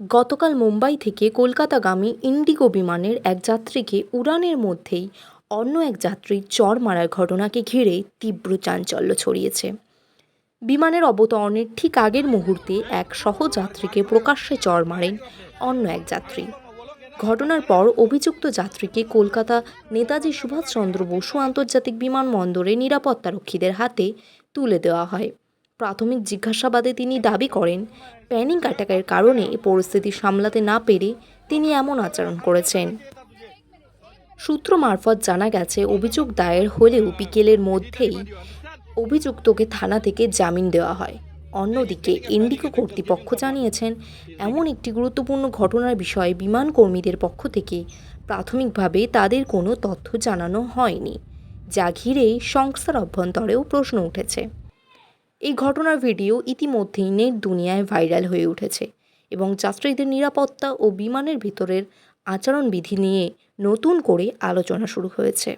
গতকাল মুম্বাই থেকে কলকাতাগামী ইন্ডিগো বিমানের এক যাত্রীকে উড়ানের মধ্যেই অন্য এক যাত্রীর চড় মারার ঘটনাকে ঘিরে তীব্র চাঞ্চল্য ছড়িয়েছে। বিমানের অবতরণের ঠিক আগের মুহূর্তে এক সহযাত্রীকে প্রকাশ্যে চড় মারেন অন্য এক যাত্রী। ঘটনার পর অভিযুক্ত যাত্রীকে কলকাতা নেতাজি সুভাষচন্দ্র বসু আন্তর্জাতিক বিমানবন্দরে নিরাপত্তারক্ষীদের হাতে তুলে দেওয়া হয়। প্রাথমিক জিজ্ঞাসাবাদে তিনি দাবি করেন, প্যানিক অ্যাটাকের কারণে পরিস্থিতি সামলাতে না পেরে তিনি এমন আচরণ করেছেন। সূত্র মারফত জানা গেছে, অভিযোগ দায়ের হলেও বিকেলের মধ্যেই অভিযুক্তকে থানা থেকে জামিন দেওয়া হয়। অন্যদিকে, ইন্ডিগো কর্তৃপক্ষ জানিয়েছেন, এমন একটি গুরুত্বপূর্ণ ঘটনার বিষয়ে বিমান কর্মীদের পক্ষ থেকে প্রাথমিকভাবে তাদের কোনো তথ্য জানানো হয়নি। যা ঘিরে সংস্থার অভ্যন্তরেও প্রশ্ন উঠেছে। এই ঘটনার ভিডিও ইতিমধ্যেই নেট দুনিয়ায় ভাইরাল হয়ে উঠেছে এবং যাত্রীদের নিরাপত্তা ও বিমানের ভিতরের আচরণবিধি নিয়ে নতুন করে আলোচনা শুরু হয়েছে।